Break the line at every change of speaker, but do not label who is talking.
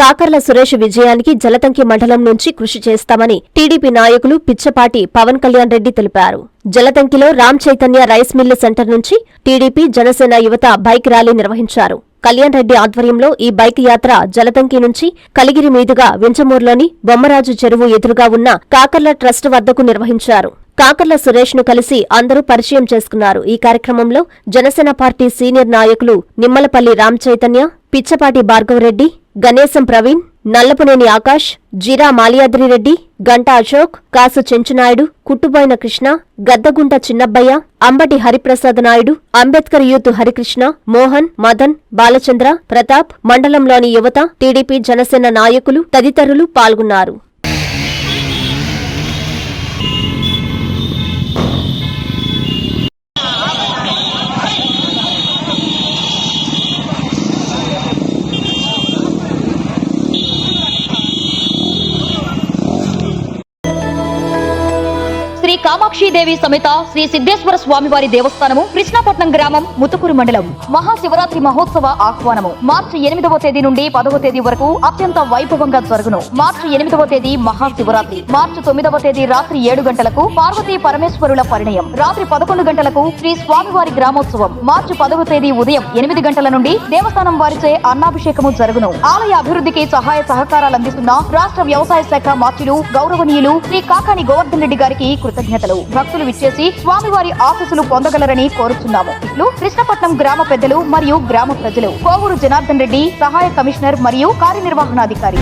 కాకర్ల సురేష్ విజయానికి జలతంకి మండలం నుంచి కృషి చేస్తామని టీడీపీ నాయకులు పిచ్చపాటి పవన్ కళ్యాణ్ రెడ్డి తెలిపారు. జలతంకిలో Ram Chaitanya rice mill centre నుంచి టీడీపీ జనసేన యువత బైక్ ర్యాలీ నిర్వహించారు. కళ్యాణ్ రెడ్డి ఆధ్వర్యంలో ఈ బైక్ యాత్ర జలతంకి నుంచి కలిగిరి మీదుగా వింజమూరులోని బొమ్మరాజు చెరువు ఎదురుగా ఉన్న కాకర్ల ట్రస్ట్ వద్దకు నిర్వహించారు. కాకర్ల సురేష్ను కలిసి అందరూ పరిచయం చేసుకున్నారు. ఈ కార్యక్రమంలో జనసేన పార్టీ సీనియర్ నాయకులు నిమ్మలపల్లి రామ్ చైతన్య పిచ్చపాటి భార్గవరెడ్డి గణేశం ప్రవీణ్ నల్లపునేని ఆకాష్ జీరా మాలియాద్రిరెడ్డి గంటా అశోక్ కాసు చెంచునాయుడు కుట్టుబోయిన కృష్ణ గద్దగుంట చిన్నబ్బయ్య అంబటి హరిప్రసాద్ నాయుడు అంబేద్కర్ యూత్ హరికృష్ణ మోహన్ మదన్ బాలచంద్ర ప్రతాప్ మండలంలోని యువత టీడీపీ జనసేన నాయకులు తదితరులు పాల్గొన్నారు.
శ్రీ కామాక్షిదేవి సమేత శ్రీ సిద్ధేశ్వర స్వామివారి దేవస్థానము కృష్ణాపట్నం గ్రామం ముతుకూరు మండలం. మహాశివరాత్రి మహోత్సవ ఆహ్వానము. మార్చి ఎనిమిదవ తేదీ నుండి పదవ తేదీ వరకు అత్యంత వైభవంగా జరుగును. మార్చి ఎనిమిదవ తేదీ మహాశివరాత్రి. మార్చి తొమ్మిదవ తేదీ రాత్రి ఏడు గంటలకు పార్వతీ పరమేశ్వరుల పరిణయం. రాత్రి పదకొండు గంటలకు శ్రీ స్వామివారి గ్రామోత్సవం. మార్చి పదవ తేదీ ఉదయం ఎనిమిది గంటల నుండి దేవస్థానం వారిచే అన్నాభిషేకము జరుగును. ఆలయ అభివృద్ధికి సహాయ సహకారాలు అందిస్తున్న రాష్ట్ర వ్యవసాయ శాఖ మార్చులు గౌరవనీయులు శ్రీ కాకాని గోవర్ధన్ రెడ్డి గారికి కృతజ్ఞతలు. భక్తులు విచ్చేసి స్వామివారి ఆశీస్సులు పొందగలరని కోరుతున్నాము ఇట్లు కృష్ణపట్నం గ్రామ పెద్దలు మరియు గ్రామ ప్రజలు కోవూరు జనార్దన్ రెడ్డి సహాయ కమిషనర్ మరియు కార్యనిర్వహణాధికారి.